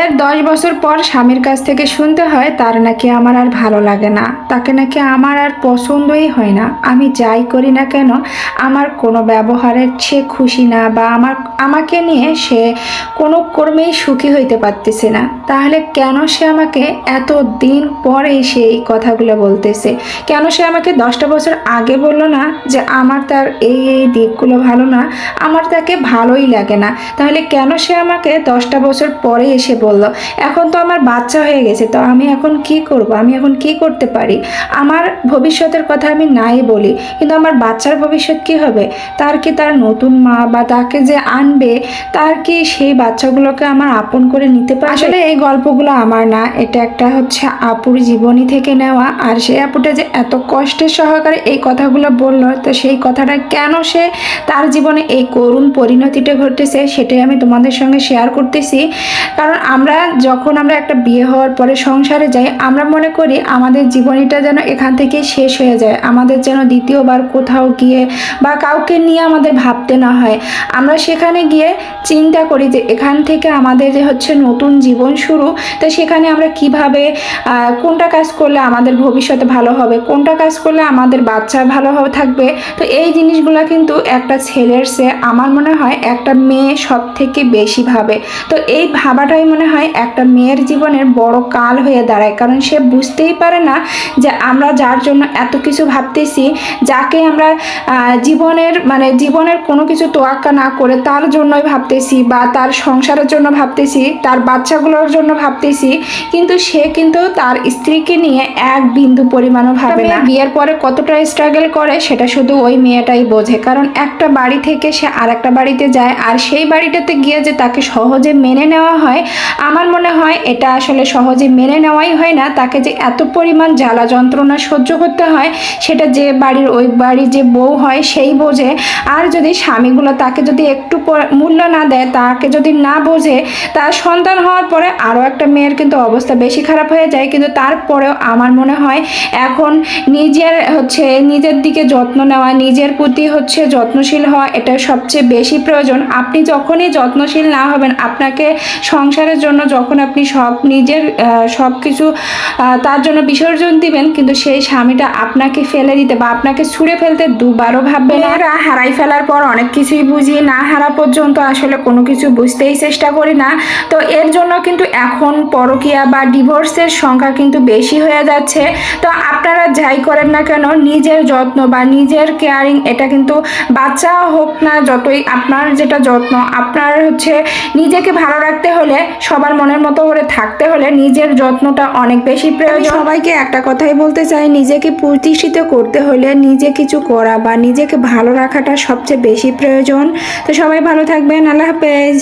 এর দশ বছর পর স্বামীর কাছ থেকে শুনতে হয়, তার নাকি আমার আর ভালো লাগে না। তাকে নাকি আমার আর পছন্দই হয় না। আমি যাই করি না কেন, আমার কোনো ব্যবহারের সে খুশি না বা আমার, আমাকে নিয়ে সে কোনো কর্মেই সুখী হইতে পারতেছে না। তাহলে কেন সে আমাকে এত দিন পরে এই কথাগুলো বলতেছে? কেন সে আমাকে দশটা বছর আগে বলল না যে আমার তার এই এই দিকগুলো ভালো না, আমার তাকে ভালোই লাগে না? তাহলে কেন সে আমাকে দশটা বছর পরে এসে বলল, এখন তো আমার বাচ্চা হয়ে গেছে, তো আমি এখন কি করব? আমি এখন কি করতে পারি? আমার ভবিষ্যতের কথা আমি নাই বলি, কিন্তু আমার বাচ্চার ভবিষ্যৎ কি হবে? তার কি তার নতুন মা বা তাকে যে আনবে, তার কি সেই বাচ্চাগুলোকে আমার আপন করে নিতে পারে আসলে এই গল্পগুলো আমার না, এটা একটা হচ্ছে আপুর জীবনী থেকে নেওয়া, আর সেই আপুটা যে এত কষ্টের সহকারে এই কথাগুলো বলল, তো সেই কথাটা কেন সে তার জীবনে এই করুণ পরিণতিটা ঘটেছে, সেটাই আমি তোমাদের সঙ্গে শেয়ার করতেছি। কারণ আমরা যখন আমরা একটা বিয়ে হওয়ার পরে সংসারে যাই, আমরা মনে করি আমাদের জীবনীটা যেন এখান থেকে শেষ হয়ে যায়। আমাদের যেন দ্বিতীয়বার কোথাও গিয়ে বা কাউকে নিয়ে আমাদের ভাবতে না হয়। আমরা সেখানে গিয়ে চিন্তা করি যে এখান থেকে আমাদের যে হচ্ছে নতুন জীবন শুরু, তো সেখানে আমরা কীভাবে কোনটা কাজ করলে আমাদের ভবিষ্যতে ভালো হবে, কোনটা কাজ করলে আমাদের বাচ্চা ভালোভাবে থাকবে। তো এই জিনিসগুলো কিন্তু একটা ছেলের সে আমার মনে হয় একটা মেয়ে সব থেকে বেশি ভাবে। তো এই ভাবাটাই মনে হয় একটা মেয়ের জীবনের বড় কাল হয়ে দাঁড়ায়। কারণ সে বুঝতেই পারে না যে আমরা যার জন্য এত কিছু ভাবতেছি যাকে আমরা জীবনের মানে জীবনের কোনো কিছু তোয়াক্কা না করে তার জন্যই ভাবতেছি বা তার সংসারের জন্য ভাবতেছি তার বাচ্চাগুলোর জন্য ভাবতেছি কিন্তু সে কিন্তু তার স্ত্রীকে নিয়ে এক বিন্দু পরিমাণও ভাবে না। বিয়ের পরে কতটা স্ট্রাগল করে সেটা শুধু ওই মেয়েটাই বোঝে। কারণ একটা বাড়ি থেকে সে আর একটা বাড়িতে যায় আর সেই বাড়িটাতে গিয়ে যে তাকে সহজে মেনে নেওয়া হয় আমার মনে হয় এটা আসলে সহজে মেনে নেওয়াই হয় না। তাকে যে এত পরিমাণ জ্বালা যন্ত্রণা সহ্য করতে হয়, সেটা যে বাড়ির ওই বাড়ির যে বউ হয়, সেই বোঝে। আর যদি স্বামীগুলো তাকে যদি একটু মূল্য না দেয়, তাকে যদি না বোঝে, তার সন্তান হওয়ার পরে আরও একটা মেয়ের কিন্তু অবস্থা বেশি খারাপ হয়ে যায়। কিন্তু তারপরেও আমার মনে হয় এখন নিজের হচ্ছে নিজের দিকে যত্ন নেওয়া, নিজের প্রতি হচ্ছে যত্নশীল হওয়া, এটা সবচেয়ে বেশি প্রয়োজন। আপনি যখনই যত্নশীল না হবেন, আপনাকে সংসারের জন্য যখন আপনি সব নিজের সব কিছু তার জন্য বিসর্জন দিবেন, কিন্তু সেই স্বামীটা আপনাকে ফেলে দিতে বা আপনাকে ছুঁড়ে ফেলতে দুবারও ভাববে না। হারাই ফেলার পর অনেক কিছুই বুঝি, না হারা পর্যন্ত আসলে কোনো কিছু বুঝতেই চেষ্টা করি না। তো এর জন্য কিন্তু এখন পরকিয়া বা ডিভোর্সের সংখ্যা কিন্তু বেশি হয়ে যাচ্ছে। তো আপনারা যাই করেন না কেন, নিজের যত্ন বা নিজের কেয়ারিং এটা কিন্তু বাচ্চা হোক না, যতই আপনার যেটা যত্ন, আপনার হচ্ছে নিজেকে ভালো রাখতে হলে সবার মনের মতো করে থাকতে হলে নিজের যত্নটা অনেক বেশি প্রয়োজন। সবাইকে একটা কথাই বলতে চাই নিজেকে প্রতিষ্ঠিত করতে হলে নিজে কিছু করা বা নিজেকে ভালো রাখাটা সবচেয়ে বেশি প্রয়োজন। তো সবাই ভালো থাকবেন আল্লাহ হাফেজ।